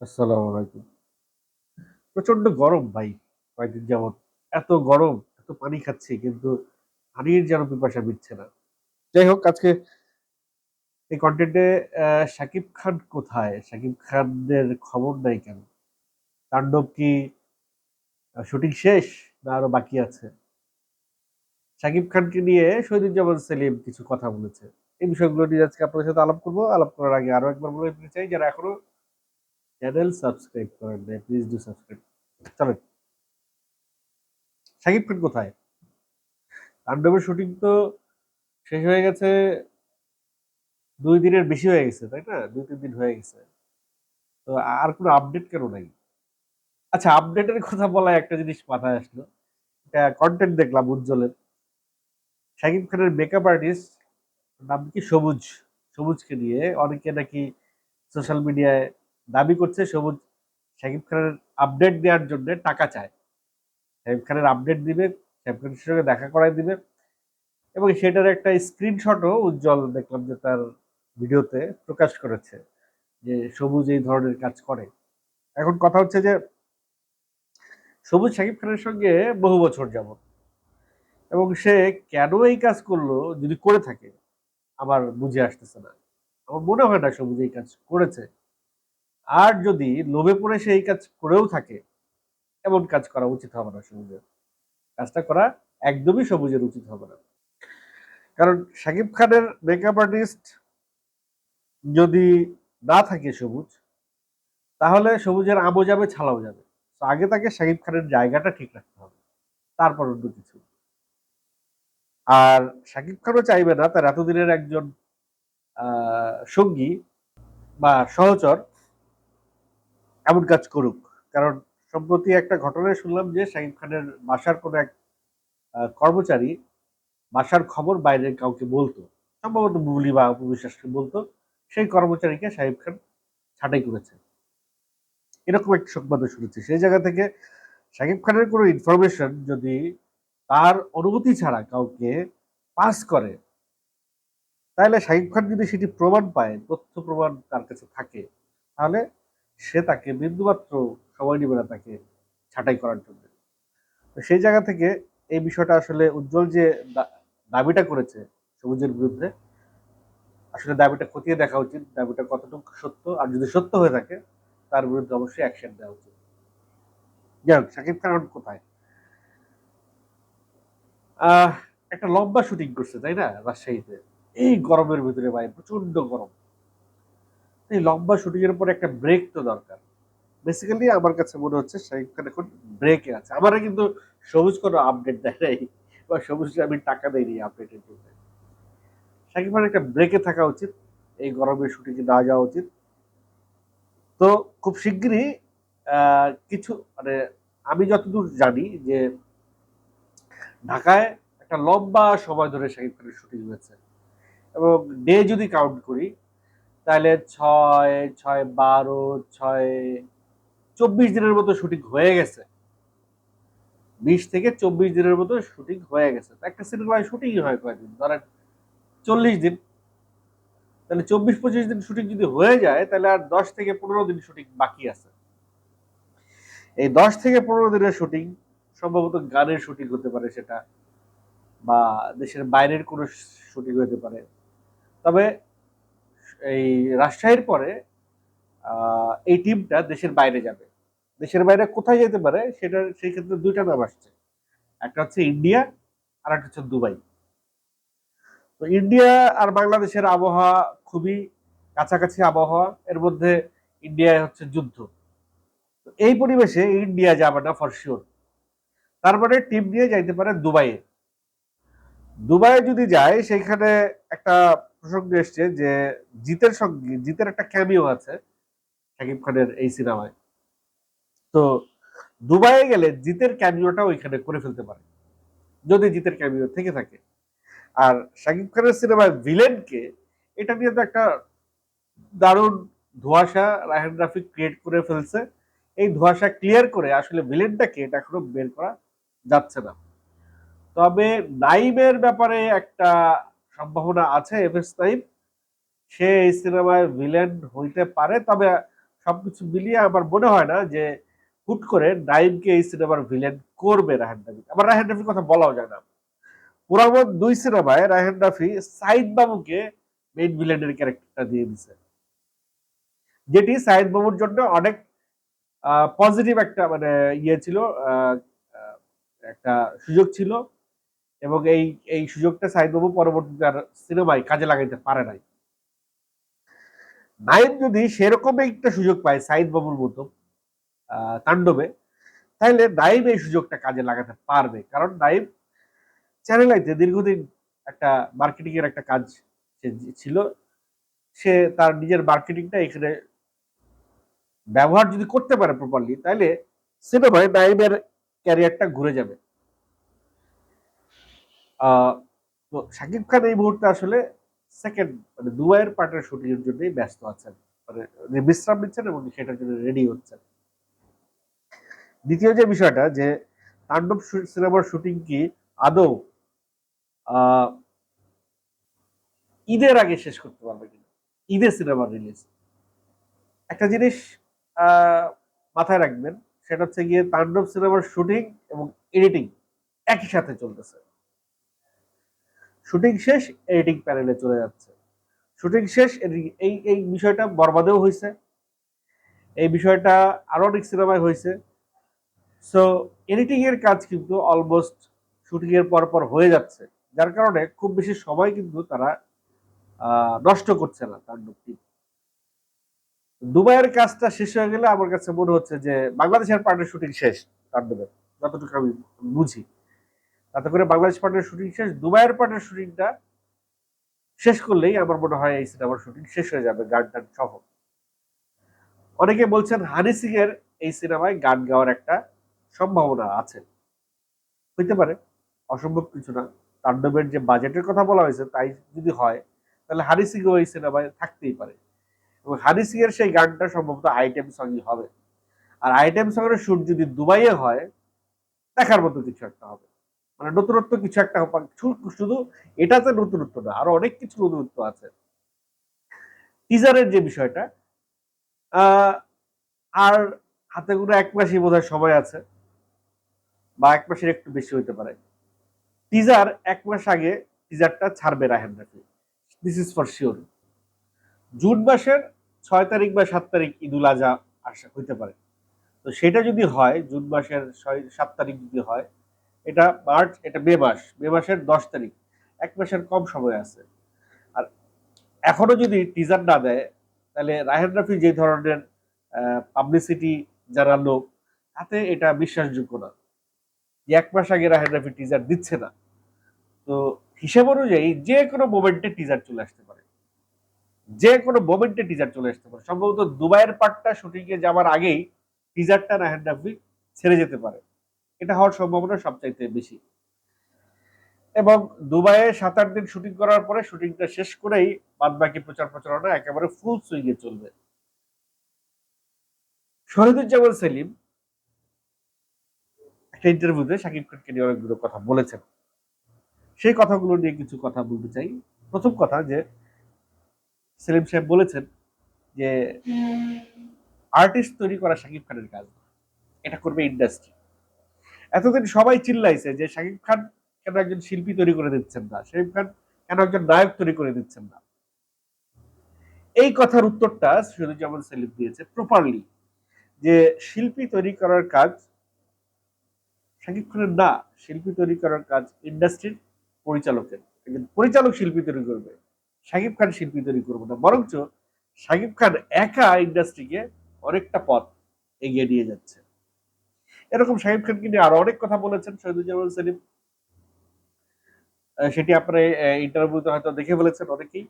আসসালামু আলাইকুম। প্রচণ্ড গরম ভাই কয়েকদিন যাবৎ। এত গরম, এত পানি খাচ্ছি কিন্তু পানির যেন পিপাসা মিটছে না। যাই হোক আজকে এই কন্টেন্টে শাকিব খান কোথায়? শাকিব খানের খবর নাই কেন? তাণ্ডব কি শুটিং শেষ? না আরও বাকি আছে? শাকিব খানকে নিয়ে শহীদুজ্জামান সেলিম কিছু কথা বলেছে। এই বিষয়গুলো নিয়ে আজকে আপনাদের সাথে আলাপ করব আলাপ করার আগে আরও একবার বলে দিতে চাই যারা এখনও চ্যানেল সাবস্ক্রাইব করেন নাই, প্লিজ ডু সাবস্ক্রাইব। চলেন। শাকিব খান কোথায়? তাণ্ডবের শুটিং তো শেষ হয়ে গেছে দুই দিনের বেশি হয়ে গেছে, তাই না? ২-৩ দিন হয়ে গেছে। তো আর কোনো আপডেট কেন নাই? আচ্ছা আপডেটের কথা বলায় একটা জিনিস মাথায় আসলো। এটা কন্টেন্ট দেখলাম উজ্জ্বলের। শাকিব খানের মেকআপ আর্টিস্ট নাম কি সবুজ। সবুজকে নিয়ে অনেকে নাকি সোশ্যাল মিডিয়ায় দাবি করছে সবুজ শাকিব খানের আপডেট দেওয়ার জন্য টাকা চায়। শাকিব খানের আপডেট দিবে, শাকিব খানের সঙ্গে দেখা করায় দিবে এবং সেটার একটা স্ক্রিনশটও উজ্জ্বল দেখলাম যে তার ভিডিওতে প্রকাশ করেছে যে সবুজ এই ধরনের কাজ করে। এখন কথা হচ্ছে যে সবুজ শাকিব খানের সঙ্গে বহু বছর যাবত এবং সে কেন এই কাজ করল যদি করে থাকে আমার বুঝে আসতেছে না। আমার মনে হয় না সবুজ এই কাজ করেছে। আর যদি লোভে পড়ে সেই কাজ করেও থাকে এমন কাজ করা উচিত হবে না সবুজের। কাজটা করা একদমই সবুজের উচিত হবে না। কারণ শাকিব খানের মেকআপ আর্টিস্ট যদি না থাকে সবুজ, তাহলে সবুজের আমও যাবে, ছালাও যাবে। আগে তাকে শাকিব খানের জায়গাটা ঠিক রাখতে হবে। তারপর অন্য কিছু। আর শাকিব খানও চাইবে না তার এতদিনের একজন সঙ্গী বা সহচর এমন কাজ করুক। কারণ সম্প্রতি একটা ঘটনায় শুনলাম যে শাকিব খানের বাসার কোনো এক কর্মচারী বাসার খবর বাইরের কাউকে বলতো। সম্ভবত বুবলি বা অপু বিশ্বাসকে বলতো। সেই কর্মচারীকে শাকিব খান ছাঁটাই করেছে। এরকম একটা সংবাদও শুনেছি। সেই জায়গা থেকে শাকিব খানের কোনো ইনফরমেশন যদি তার অনুমতি ছাড়া কাউকে পাস করে, তাহলে শাকিব খান যদি সেটি প্রমাণ পায়, তথ্য প্রমাণ তার কাছে থাকে, তাহলে সে তাকে বিন্দুমাত্র সময় নিবে না তাকে ছাঁটাই করার জন্য। তো সেই জায়গা থেকে এই বিষয়টা আসলে উজ্জ্বল যে দাবিটা করেছে সবুজের বিরুদ্ধে, আসলে দাবিটা খতিয়ে দেখা উচিত। দাবিটা কতটুকু সত্য। আর যদি সত্য হয়ে থাকে তার বিরুদ্ধে অবশ্যই অ্যাকশন দেওয়া উচিত। যাই হোক শাকিব খান এখন কোথায়? একটা লম্বা শুটিং করছে, তাই না? রাজশাহীতে। এই গরমের ভিতরে ভাই প্রচণ্ড গরম। এই লম্বা শুটিং এর পরে একটা ব্রেক তো দরকার। বেসিক্যালি আমার কাছে মনে হচ্ছে শাকিব খান এখন ব্রেকে আছে। আমারে কিন্তু সবুজ কোনো আপডেট দেয় নাই, বা সবুজকে আমি টাকা দেইনি আপডেটের জন্য। শাকিব খানের একটা ব্রেকে থাকা উচিত। এই গরমের শুটিং এ না যাওয়া উচিত। তো খুব শিগগিরই কিছু মানে আমি যতদূর জানি যে ঢাকায় একটা লম্বা সময় ধরে শাকিব খানের শুটিং হয়েছে। এবং ডে যদি কাউন্ট করি তাহলে ৬, ৬ ১২, ৬ ২৪ দিনের মতো শুটিং হয়ে গেছে। ২০ থেকে ২৪ দিনের মতো শুটিং হয়ে গেছে। একটা সিনেমায় শুটিংই হয় কয়েকদিন ধরেন ৪০ দিন। তাহলে ২৪-২৫ দিন শুটিং যদি হয়ে যায় তাহলে আর ১০ থেকে ১৫ দিন শুটিং বাকি আছে। এই ১০ থেকে ১৫ দিনের শুটিং সম্ভবত গানের শুটিং হতে পারে সেটা বা দেশের বাইরের কোনো শুটিং হতে পারে। তবে এই রাজশাহীর পরে এই টিমটা দেশের বাইরে যাবে। দেশের বাইরে কোথায় যেতে পারে সেটা সেই ক্ষেত্রে ২ টা নাম আসছে। একটা হচ্ছে ইন্ডিয়া, আর একটা হচ্ছে দুবাই। তো ইন্ডিয়া আর বাংলাদেশের আবহাওয়া খুবই কাছাকাছি আবহাওয়া। এর মধ্যে ইন্ডিয়ায় হচ্ছে যুদ্ধ। তো এই পরিবেশে ইন্ডিয়া যাবে না ফর সিউর। তার মানে টিম নিয়ে যাইতে পারে দুবাইয়ে। দুবাইয়ে যদি যায় সেইখানে একটা প্রসঙ্গ এসছে যে জিতের সঙ্গে, জিতের একটা ক্যামিও আছে শাকিব খানের এই সিনেমায়। তো দুবাইয়ে গেলে জিতের ক্যামিওটা ওইখানে করে ফেলতে পারে। যদি জিতের ক্যামিও থেকে থাকে। আর শাকিব খানের সিনেমায় ভিলেনকে এটা নিয়ে তো একটা দারুণ ধোঁয়াশা রায়হান রাফি ক্রিয়েট করে ফেলছে। এই ধোঁয়াশা ক্লিয়ার করে আসলে ভিলেনটাকে এটা এখনও বের করা যাচ্ছে না। তবে নাইমের ব্যাপারে একটা সম্ভাবনা আছে এফএস তাইম সে এই সিনেমায় ভিলেন হইতে পারে। তবে সবকিছু মিলিয়ে আমার মনে হয় না যে হুট করে নাইমকে এই সিনেমার ভিলেন করবে রাহেন রাফি। আবার রাহেন রাফির কথা বলাও যায় না। পুরামত দুই সিনেমায় রাহেন রাফি সাইদ বাবুকে মেইন ভিলেনের ক্যারেক্টারটা দিয়ে দিছে। যেটি সাইদ বাবুর জন্য অনেক পজিটিভ একটা মানে ইয়ে ছিল একটা সুযোগ ছিল। এবং এই এই সুযোগটা সাইদ বাবু পরবর্তীতে আর সিনেমায় কাজে লাগাইতে পারে নাই। নাইম যদি সেরকম একটা সুযোগ পায় সাইদ বাবুর মতো তাণ্ডবে তাহলে নাইম এই সুযোগটা কাজে লাগাতে পারবে। কারণ নাইম চ্যানেল আইতে দীর্ঘদিন একটা মার্কেটিং এর একটা কাজ ছিল। সে তার নিজের মার্কেটিংটা এখানে ব্যবহার যদি করতে পারে প্রপারলি তাহলে সিনেমায় নাইমের ক্যারিয়ারটা ঘুরে যাবে। শাকিব খান এই মুহূর্তে আসলে সেকেন্ড মানে দুবাইয়ের পার্টের শুটিং এর জন্যই ব্যস্ত আছেন। মানে বিশ্রাম নিচ্ছেন এবং সেটার জন্য রেডি হচ্ছেন। দ্বিতীয় যে বিষয়টা, যে তাণ্ডব সিনেমার শুটিং কি আদৌ ঈদের আগে শেষ করতে পারবে কিনা? ঈদের সিনেমার রিলিজ একটা জিনিস মাথায় রাখবেন, সেটা হচ্ছে গিয়ে তাণ্ডব সিনেমার শুটিং এবং এডিটিং একই সাথে চলতেছে। শুটিং শেষ এডিটিং প্যানেলে চলে যাচ্ছে। শুটিং শেষ এই এই বিষয়টা বরবাদেও হয়েছে এই বিষয়টা আরও অনেক সিনেমায় হয়েছে সো এডিটিং এর কাজ কিন্তু অলমোস্ট শুটিং এর পর পর হয়ে যাচ্ছে। যার কারণে খুব বেশি সময় কিন্তু তারা নষ্ট করছে না তাণ্ডব টিম দুবাইয়ের কাজটা শেষ হয়ে গেলে আমার কাছে মনে হচ্ছে যে বাংলাদেশের পার্টের শুটিং শেষ তাণ্ডবের যতটুকু আমি বুঝি। তাতে করে বাংলাদেশ পার্টের শুটিং শেষ, দুবাইয়ের পার্টের শুটিংটা শেষ করলেই আমার মনে হয় এই সিনেমার শুটিং শেষ হয়ে যাবে, গান টান সহ। অনেকে বলছেন হানি সিং এর এই সিনেমায় গান গাওয়ার একটা সম্ভাবনা আছে। হইতে পারে, অসম্ভব কিছু না। তাণ্ডবের যে বাজেটের কথা বলা হয়েছে, তাই যদি হয়, তাহলে হানি সিংও এই সিনেমায় থাকতেই পারে। এবং হানি সিং এর সেই গানটা সম্ভবত আইটেম সঙ্গই হবে। আর আইটেম সঙ্গের শুট যদি দুবাইয়ে হয়, দেখার মতো কিছু একটা হবে। মানে নতুনত্ব কিছু একটা শুধু এটাতে নতুনত্ব না, আরও অনেক কিছু নতুনত্ব আছে। টিজারের যে বিষয়টা আর হাতে গুলো এক মাসই বোধহয় সময় আছে, বা এক মাসের একটু বেশি হইতে পারে। টিজার এক মাস আগে টিজারটা ছাড়বে রাহেন Rafi this is for sure June মাসের ছয় তারিখ বা সাত তারিখ ঈদুল আজহা আসা হইতে পারে। তো সেটা যদি হয়, জুন মাসের ছয়, সাত তারিখ যদি হয় এটা মার্চ, এটা মে মাস, মে মাসের দশ তারিখ। এক মাসের কম সময় আছে। আর এখনও যদি টিজার না দেয়, তাহলে রাহেন রাফি যে ধরনের পাবলিসিটি যারা লোক, তাতে এটা বিশ্বাসযোগ্য না। এক মাস আগে রাহেন রাফি টিজার দিচ্ছে না। তো হিসাব অনুযায়ী যে কোনো মোমেন্টে টিজার চলে আসতে পারে। যে কোনো মোমেন্টে টিজার চলে আসতে পারে। সম্ভবত দুবাইয়ের পার্টটা শুটিং এ যাওয়ার আগেই টিজারটা রাহেন রাফি ছেড়ে যেতে পারে। এটা হওয়ার সম্ভাবনা সবচাইতে বেশি। এবং দুবাইয়ে সাত আট দিন শুটিং করার পরে শুটিংটা শেষ করেই বাদ বাকি প্রচার প্রচারণা একেবারে ফুল সুইংয়ে চলবে। শহীদুজ্জামান সেলিম একটা ইন্টারভিউতে শাকিব খানকে নিয়ে অনেকগুলো কথা বলেছেন। সেই কথাগুলো নিয়ে কিছু কথা বলতে চাই। প্রথম কথা যে সেলিম সাহেব বলেছেন যে আর্টিস্ট তৈরি করা শাকিব খানের কাজ এটা করবে ইন্ডাস্ট্রি এতদিন সবাই চিল্লাইছে যে শাকিব খান কেন একজন শিল্পী তৈরি করে দিচ্ছেন না? শাকিব খান কেন একজন নায়ক তৈরি করে দিচ্ছেন না? এই কথার উত্তরটা শহীদুজ্জামান সেলিম দিয়েছে প্রপারলি যে শিল্পী তৈরি করার কাজ শাকিব খানের না, শিল্পী তৈরি করার কাজ ইন্ডাস্ট্রির পরিচালকের। একজন পরিচালক শিল্পী তৈরি করবে, শাকিব খান শিল্পী তৈরি করবে না। বরঞ্চ শাকিব খান একা ইন্ডাস্ট্রিকে অনেকটা পথ এগিয়ে নিয়ে যাচ্ছে। এরকম সাহেব খান কিন্তু আরও অনেক কথা বলেছেন শহীদুজ্জামান সেলিম। সেটি আপনারা ইন্টারভিউতে হয়তো দেখে ফেলেছেন অনেকেই।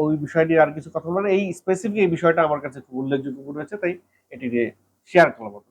ওই বিষয় নিয়ে আর কিছু কথা বলেন এই স্পেসিফিক এই বিষয়টা আমার কাছে খুব উল্লেখযোগ্য মনে হয়েছে তাই এটি নিয়ে শেয়ার করলাম